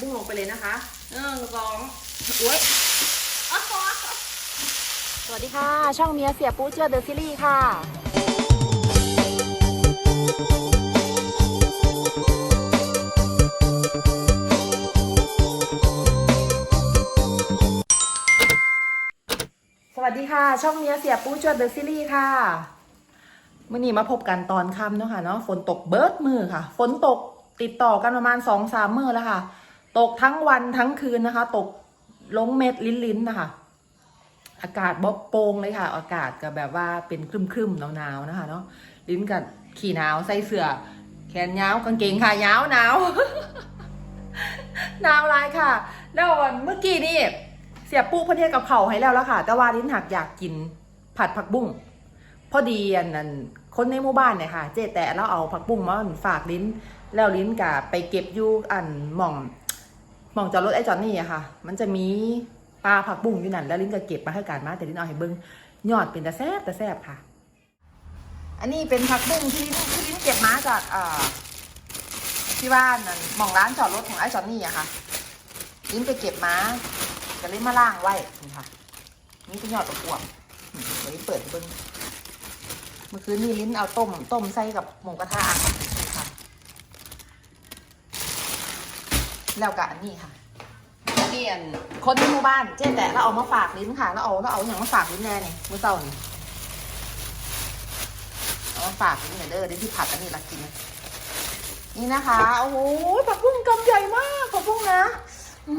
บุ้งลงไปเลยนะคะหนึ่งสองโอ้ยอ๊ะสวัสดีค่ะ ช่องเมียเสียปูเจอเดอะซีรีส์ค่ะสวัสดีค่ะ ช่องเมียเสียปูเจอเดอะซีรีส์ค่ะมื่อนี้มาพบกันตอนค่ำเนาะค่ะเนาะฝนตกเบิร์ดมือค่ะ ฝนตกติดต่อกันประมาณสองสามมื้อแล้วค่ะ ตกทั้งวันทั้งคืนนะคะ ตกลงเม็ดลิ้นๆนนะคะ อากาศบ๊อบโปงเลยค่ะ อากาศก็แบบว่าเป็นครึมๆหนาวๆนะคะเนาะลิ้นกับขี่หนาวใส่เสื้อแขนยาวกางเกงขายาวหนาวหนาวลายค่ะ แล้วเมื่อกี้นี่เสียปูเพื่อนเทศกับเขาให้แล้วแล้วค่ะ แต่ว่าลิ้นหักอยากกินผัดผักบุ้งพอดีอันนั้นคนในหมู่บ้านเนี่ยค่ะ เจ๊แต่เราเอาผักบุ้งมาฝากลิ้น แล้วลิ้นกับไปเก็บอยู่อันหม่อง ม่องจอดรถไอ้จอนนี่อะค่ะ มันจะมีปลาผักบุ้งอยู่นั่นแล้วลิ้นก็เก็บมาให้การมาแต่ลิ้นเอาให้เบิ้งยอดเป็นตะแซบตะแซบค่ะ อันนี้เป็นผักบุ้งที่ลิ้นที่ลิ้นเก็บมาจากเอ่าที่บ้านนั่นหม่องร้านจอดรถของไอ้จอนนี่อะค่ะ ลิ้นไปเก็บมาจะลิ้นมาล่างไว้นี่ค่ะนี่เป็นยอดตะกวบอืมเดี๋ยวลิ้นเปิดเบิ้งเมื่อคืนนี้ลิ้นเอาต้มต้มใส่กับหมูกระทะ แล้วก็อันนี้ค่ะนี่อันคนในหมู่บ้านเจ๊แต่เราเอามาฝากลิ้นค่ะแล้วเอาแล้วเอาอย่างมาฝากลิ้นแน่เนี่ยมือเช้านี่เอามาฝากลิ้นหน่ยเด้อเดี๋ยวที่ผัดอันนี้ละกิน นี่นะคะโอ้โหผักบุ้งกำใหญ่มากผักบุ้งนะหื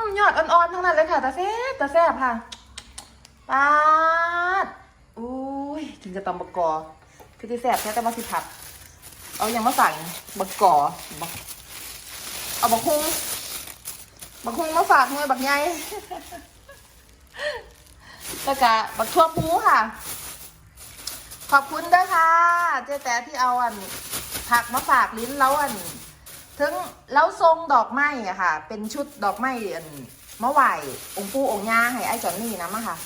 อยอดอ่อนๆทั้งนั้นเลยค่ะตาแซ่บตาแซ่บค่ะปาดอุ้ยกินจะตำบกกอคือที่แซ่บแค่แต่มาสิผัด เอาอย่างมาสั่งบักกอบัก เอาบักฮุงบักฮุงมาฝากหน่วยบักใหญ่แล้วก็บักทั่วปูค่ะ ขอบคุณด้วยค่ะ เจ๊แต่ที่เอาอัน ผักมาฝากลิ้นแล้วอันถึงแล้วทรงดอกไม้อะค่ะ เป็นชุดดอกไม้อันมะไหวองค์ปูองค์ย่าให้ไอ้จอนนี่นะมะค่ะ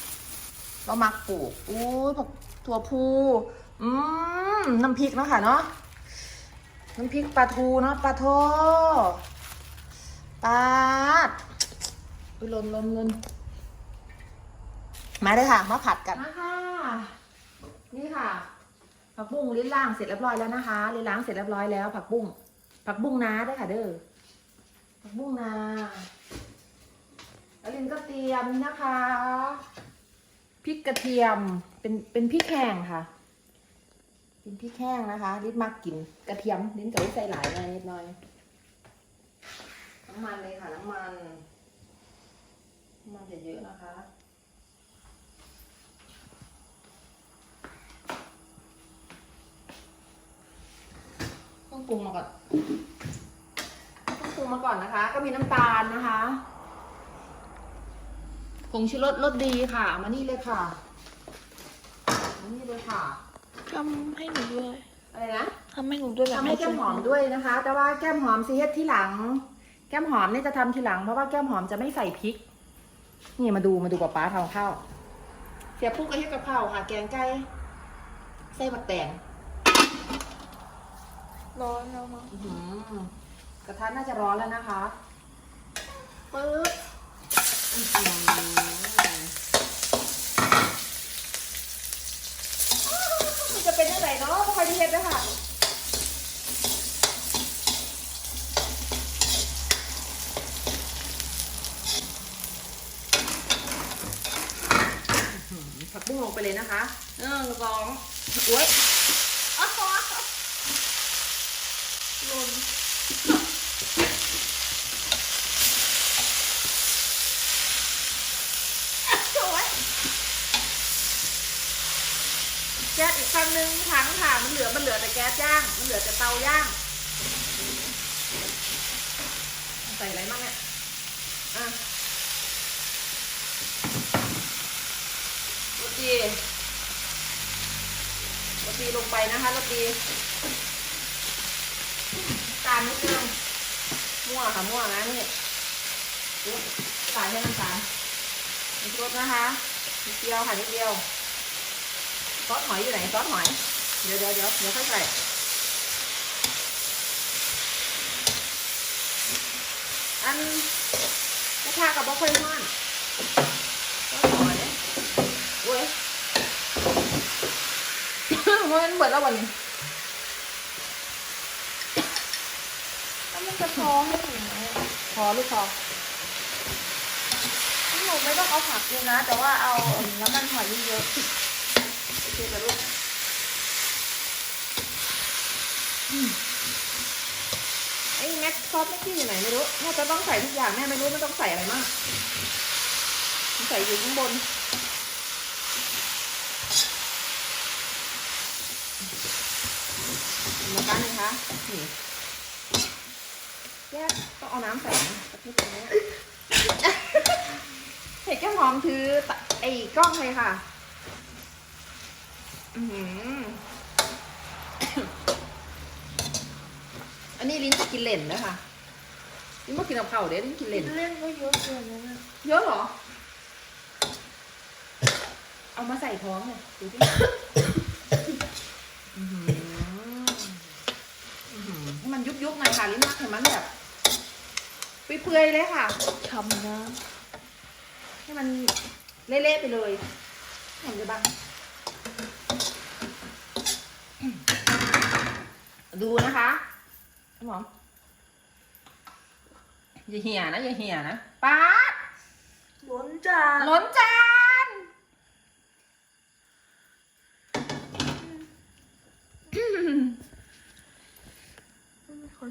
เรามักปลูกอู้ผักถั่วพูอืมน้ำพริกเนาะค่ะเนาะน้ำพริกปลาทูเนาะปลาโท ปลาดอุ้ยลนลนลนมาเลยค่ะ มาผัดกันมาค่ะนี่ค่ะ ผักบุ้งลิ้นล่างเสร็จเรียบร้อยแล้วนะคะลิ้นล้างเสร็จเรียบร้อยแล้ว ผักบุ้งผักบุ้งนาด้วยค่ะ เด้อผักบุ้งนาแล้วลินก็เตรียมนะคะพริกกระเทียมเป็นเป็นพริกแห้งค่ะ เป็นพริกแห้งนะคะลิ้นมักกินกระเทียมลิ้นจะไม่ใส่หลายหน่อยนิดหน่อย น้ำมันเลยค่ะ น้ำมันน้ำมันจะเยอะนะคะต้องปรุงมาก่อนต้องปรุงมาก่อนนะคะ ก็มีน้ำตาลนะคะผงชูรสรสดีค่ะ มานี่เลยค่ะ มานี่เลยค่ะทำให้หนูด้วย อะไรนะทำให้หนูด้วยแบบทำให้แก้มหอมด้วยนะคะ แต่ว่าแก้มหอมซีเฮ็ดที่หลัง แก้มหอมเนี่ยจะทำทีหลังเพราะว่าแก้มหอมจะไม่ใส่พริก นี่มาดูมาดูป๊าป๊าทำข้าว เสียปุ๊กกระเทียมกะเพราค่ะ แกงไก่ใส่บักแตงร้อนแล้วมั้งอื้อหือกระทะน่าจะร้อนแล้วนะคะปึ๊บอื้อหือมันจะเป็นยังไงเนาะไม่ค่อยได้เฮ็ดด้วยค่ะ ผักบุ้งลงไป เลยนะคะหนึ่งสองโอ้ยอ๊ะหล่นโอ้ยแก๊สอีกฝั่งหนึ่งถังค่ะ มันเหลือ มันเหลือแต่แก๊สย่าง มันเหลือแต่เตาย่าง ใส่อะไรบ้างเนี่ย อะ รตีโรตีลงไปนะคะโรตีตาลนิดนึงมั่วค่ะมั่วนะนี่อุ๊ยใส่ห้น้ำตาลนิดรสนะคะนิดเดียวค่ะนิดเดียวซอสหอยอยู่ไหนซอสหอย เดี๋ยวเดี๋ยวเดี๋ยวเดี๋ยวค่อยใส่อันกระทะกับบ่ค่อยห้อนก็หอยเว้ย มันเบิดแล้ววันนี้แล้วมันจะพอให้หนูไหมอะพอลูกพอหนูไม่ต้องเอาผักเลยนะ แต่ว่าเอาน้ำมันหอยเยอะโอเคจ้ะลูกไอ้แม็กซอสแม็กกี้อยู่ไหนไม่รู้น่าจะต้องใส่ทุกอย่างแม่ไม่รู้มันต้องใส่อะไรมากมันใส่อยู่ข้างบน มากันนะคะนี่แยกต้องเอาน้ำใส่นะสักนิดนึงนะเห็ดแก้มหอมถือตะไอ้กล้องเลยค่ะ อือหืออันนี้ลิ้นจะกินเหล่นนะคะลิ้นมากินกับข้าวเด้ลิ้นกินๆเหล่นเล่นก็เยอะเกินนะเนี่ยเยอะเหรอ เอามาใส่ท้องเลยดูสิอื้อหืออื้อ หือให้มันยุบๆหน่อยค่ะลิ้นมักให้มันแบบเปื่อยๆเลยค่ะฉ่ำนะให้มันเละๆไปเลยเห็นจะบ้างดูนะคะหมอมอย่าเหี่ยนะอย่าเหี่ยนะป๊าดล้นจานล้นจาน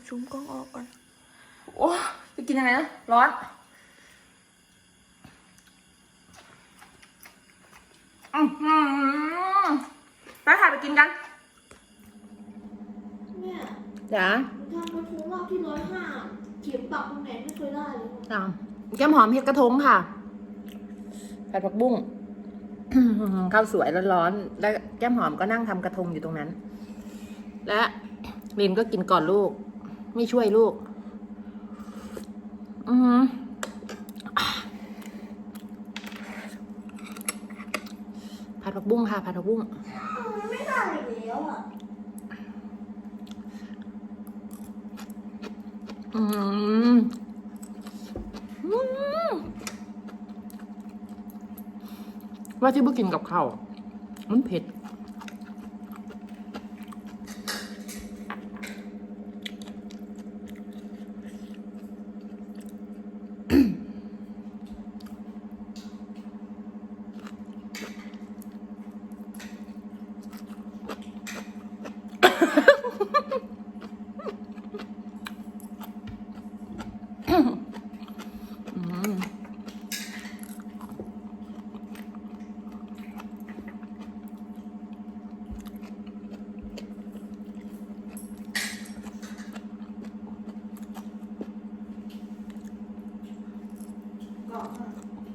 ขอชุมกล้องออกก่อน โอ้จะกินยังไงนะ ร้อน อือหือไปค่ะไปกินกัน เนี่ยจ้าทำกระทู้รอบที่ร้อยห้าเขียนปักตรงไหนไม่เคยได้เลยจ้าแก้มหอมเห็ดกระทงค่ะผัดผักบุ้ง ข้าวสวยร้อนๆ แล้วแก้มหอมก็นั่งทำกระทงอยู่ตรงนั้น และลินก็กินก่อนลูก ไม่ช่วยลูก อือหือผัดผักบุ้งค่ะผัดผักบุ้งมันไม่ได้แล้วอะอืมอืมว่าที่เ่กินกับข้าวมันเผ็ด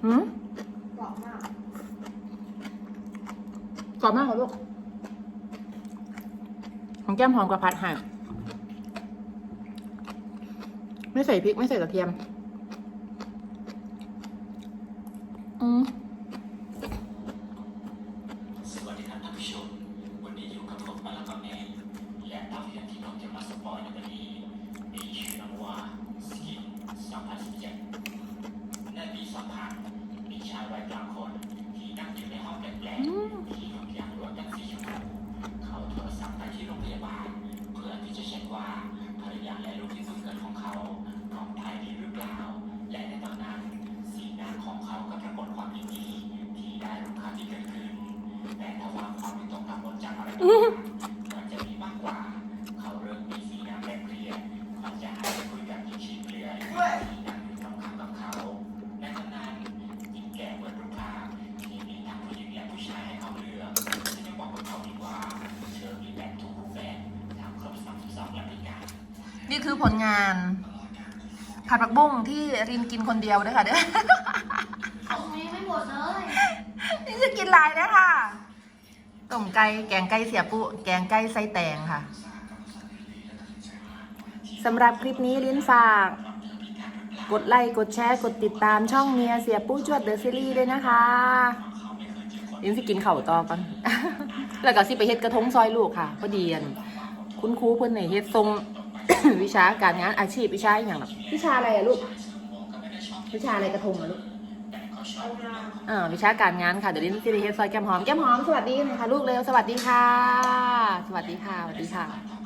หืมกรอบมากกรอบมากเหรอลูก ของแก้มหอมกับผัดห่างไม่ใส่พริก ไม่ใส่กระเทียม อืมสวัสดีครับท่านผู้ชม วันนี้อยู่กับผมมาลากาแมนและภาพยนตร์ที่ผมจะมาสปอยในวันนี้มีชื่อเรื่องว่าสกิน2017 ในปี2000มีชายวัยกลาง ผลงาน ผัดผักบุ้งที่รินกินคนเดียวด้วยค่ะเด้อของนี้ไม่หมดเลยนี่จะกินหลายนะค่ะต้มไก่แกงไก่เสียปุแกงไก่ไส้แตงค่ะสำหรับคลิปนี้ลิ้นฝาก กดไลค์กดแชร์กดติดตามช่องเมียเสียปู้จวดเดอะซีรีส์ด้วยนะคะลิ้นสิกินเข่าวต่อก่อนแล้วก็สิไปเฮ็ดกระทงซอยลูกค่ะพอดีอันคุณครูเพิ่นในเฮ็ดทรง วิชาการงานอาชีพวิชาอหย่างแบบวิชาอะไรอะลูกเวิชาอะไรกระทงอะลูกแต่ก็ชอบเรื่องของอ่าวิชาการงานค่ะเดี๋ยวลิ้นซีรีส์ซอยแก้มหอมแก้มหอมสวัสดีหนะคะลูกเร็วสวัสดีค่ะ สวัสดีค่ะสวัสดีค่ะเท่ากับ